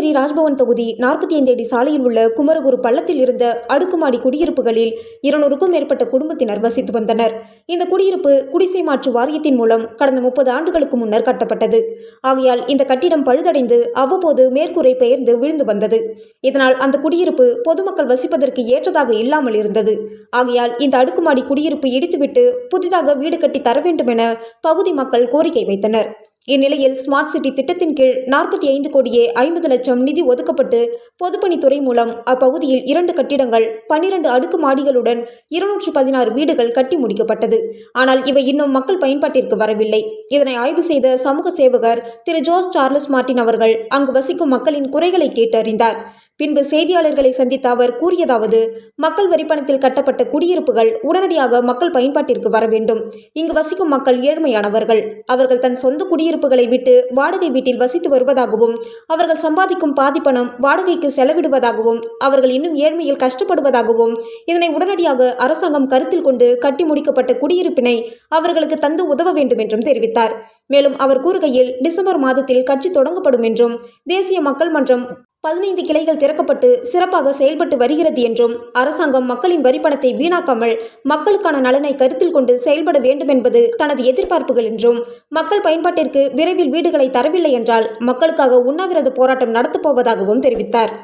ராஜ்பவன் தொகுதி நாற்பத்தி ஐந்து அடி சாலையில் உள்ள குமரகுரு பள்ளத்தில் இருந்த அடுக்குமாடி குடியிருப்புகளில் இருநூறுக்கும் மேற்பட்ட குடும்பத்தினர் வசித்து வந்தனர். இந்த குடியிருப்பு குடிசை மாற்று வாரியத்தின் மூலம் கடந்த முப்பது ஆண்டுகளுக்கு முன்னர் கட்டப்பட்டது. ஆகையால் இந்த கட்டிடம் பழுதடைந்து அவ்வப்போது மேற்கூரை பெயர்ந்து விழுந்து வந்தது. இதனால் அந்த குடியிருப்பு பொதுமக்கள் வசிப்பதற்கு ஏற்றதாக இல்லாமல் இருந்தது. ஆகையால் இந்த அடுக்குமாடி குடியிருப்பு இடித்துவிட்டு புதிதாக வீடு கட்டி தர வேண்டும் என பகுதி மக்கள் கோரிக்கை வைத்தனர். இந்நிலையில் ஸ்மார்ட் சிட்டி திட்டத்தின் கீழ் நாற்பத்தி ஐந்து கோடியே ஐம்பது லட்சம் நிதி ஒதுக்கப்பட்டு பொதுப்பணித்துறை மூலம் அப்பகுதியில் இரண்டு கட்டிடங்கள் பன்னிரண்டு அடுக்கு மாடிகளுடன் இருநூற்று பதினாறு வீடுகள் கட்டி முடிக்கப்பட்டது. ஆனால் இவை இன்னும் மக்கள் பயன்பாட்டிற்கு வரவில்லை. இதனை ஆய்வு செய்த சமூக சேவகர் திரு ஜோஸ் சார்லஸ் மார்ட்டின் அவர்கள் அங்கு வசிக்கும் மக்களின் குறைகளை கேட்டறிந்தார். பின்பு செய்தியாளர்களை சந்தித்த அவர் கூறியதாவது மக்கள் வரிப்பணத்தில் கட்டப்பட்ட குடியிருப்புகள் உடனடியாக மக்கள் பயன்பாட்டிற்கு வர வேண்டும். இங்கு வசிக்கும் மக்கள் ஏழ்மையானவர்கள். அவர்கள் தன் சொந்த குடியிருப்புகளை விட்டு வாடகை வீட்டில் வசித்து வருவதாகவும் அவர்கள் சம்பாதிக்கும் பாதி பணம் வாடகைக்கு செலவிடுவதாகவும் அவர்கள் இன்னும் ஏழ்மையில் கஷ்டப்படுவதாகவும் இதனை உடனடியாக அரசாங்கம் கருத்தில் கொண்டு கட்டி முடிக்கப்பட்ட குடியிருப்பினை அவர்களுக்கு தந்து உதவ வேண்டும் என்றும் தெரிவித்தார். மேலும் அவர் கூறுகையில் டிசம்பர் மாதத்தில் கட்சி தொடங்கப்படும் என்றும் தேசிய மக்கள் மன்றம் பதினைந்து கிளைகள் திறக்கப்பட்டு சிறப்பாக செயல்பட்டு வருகிறது என்றும் அரசாங்கம் மக்களின் வரிப்பணத்தை வீணாக்காமல் மக்களுக்கான நலனை கருத்தில் கொண்டு செயல்பட வேண்டும் என்பது தனது எதிர்பார்ப்புகள் என்றும் மக்கள் பயன்பாட்டிற்கு விரைவில் வீடுகளை தரவில்லை என்றால் மக்களுக்காக உண்ணாவிரத போராட்டம் நடத்தப்போவதாகவும் தெரிவித்தார்.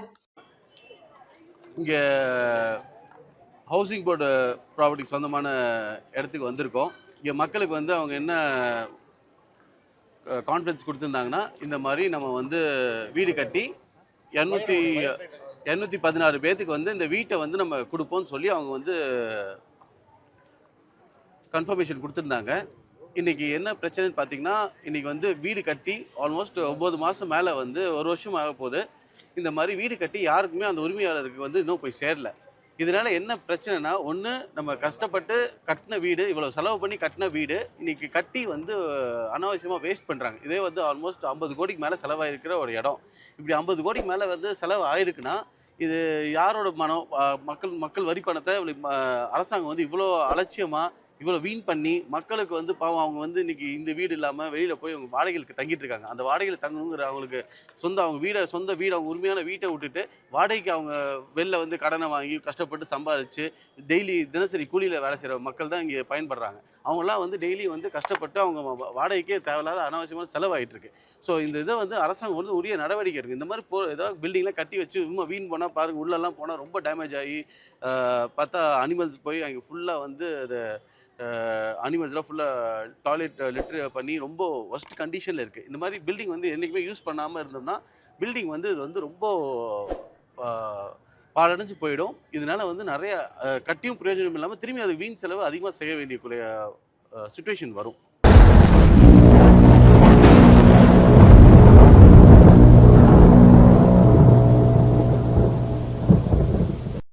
இங்கே ஹவுசிங் போர்டு ப்ராப்பர்ட்டிக்கு சொந்தமான இடத்துக்கு வந்திருக்கோம். இங்கே மக்களுக்கு வந்து அவங்க என்ன கான்ஃபிடன்ஸ் கொடுத்துருந்தாங்கன்னா இந்த மாதிரி நம்ம வந்து வீடு கட்டி இரநூத்தி இரநூத்தி பதினாறு பேர்த்துக்கு வந்து இந்த வீட்டை வந்து நம்ம கொடுப்போம்னு சொல்லி அவங்க வந்து கன்ஃபர்மேஷன் கொடுத்துருந்தாங்க. இன்றைக்கி என்ன பிரச்சனைன்னு பார்த்தீங்கன்னா இன்றைக்கி வந்து வீடு கட்டி ஆல்மோஸ்ட் ஒம்பது மாதம் மேலே வந்து ஒரு வருஷம் ஆக போகுது இந்த மாதிரி வீடு கட்டி யாருக்குமே அந்த உரிமையாளருக்கு வந்து இன்னும் போய் சேரல. இதனால என்ன பிரச்சனைனா ஒன்று நம்ம கஷ்டப்பட்டு கட்டின வீடு இவ்வளோ செலவு பண்ணி கட்டின வீடு இன்னைக்கு கட்டி வந்து அனாவசியமாக வேஸ்ட் பண்ணுறாங்க இதே வந்து ஆல்மோஸ்ட் ஐம்பது கோடிக்கு மேலே செலவாயிருக்கிற ஒரு இடம். இப்படி ஐம்பது கோடிக்கு மேலே வந்து செலவு ஆயிருக்குன்னா இது யாரோட மனம் மக்கள் மக்கள் வரி பணத்தை அரசாங்கம் வந்து இவ்வளோ அலட்சியமாக இவ்வளோ வீண் பண்ணி மக்களுக்கு வந்து பாவம் அவங்க வந்து இன்னைக்கு இந்த வீடு இல்லாமல் வெளியில் போய் அவங்க வாடகைகளுக்கு தங்கிட்டு இருக்காங்க. அந்த வாடகையில் தங்கணுங்கிற அவங்களுக்கு சொந்த அவங்க வீடை சொந்த வீடு அவங்க உரிமையான வீட்டை விட்டுட்டு வாடகைக்கு அவங்க வெளில வந்து கடனை வாங்கி கஷ்டப்பட்டு சம்பாதிச்சு டெய்லி தினசரி கூலியில் வேலை செய்கிற மக்கள் தான் இங்கே பயன்படுறாங்க. அவங்களாம் வந்து டெய்லி வந்து கஷ்டப்பட்டு அவங்க வாடகைக்கே தேவையில்லாத அனாவசியமான செலவாயிட்டு இருக்கு. ஸோ இந்த இதை வந்து அரசாங்கம் வந்து உரிய நடவடிக்கை இருக்குது இந்த மாதிரி போ ஏதாவது பில்டிங்லாம் கட்டி வச்சு சும்மா வீண் போனால் பாருங்க உள்ளெல்லாம் போனால் ரொம்ப டேமேஜ் ஆகி பார்த்தா அனிமல்ஸ் போய் அங்கே ஃபுல்லாக வந்து அதை அனிமல்ஸ்லாம் ஃபுல்லாக டாய்லெட் லிட்ரு பண்ணி ரொம்ப ஒஸ்ட் கண்டிஷனில் இருக்குது இந்த மாதிரி பில்டிங் வந்து என்றைக்குமே யூஸ் பண்ணாமல் இருந்தோம்னா பில்டிங் வந்து இது வந்து ரொம்ப பாலடைஞ்சு பாழடைஞ்சு போயிடும். இதனால் வந்து நிறைய கட்டியும் பிரயோஜனம் இல்லாமல் திரும்பி அது வீண் செலவு அதிகமாக செய்ய வேண்டிய சுச்சுவேஷன் வரும்.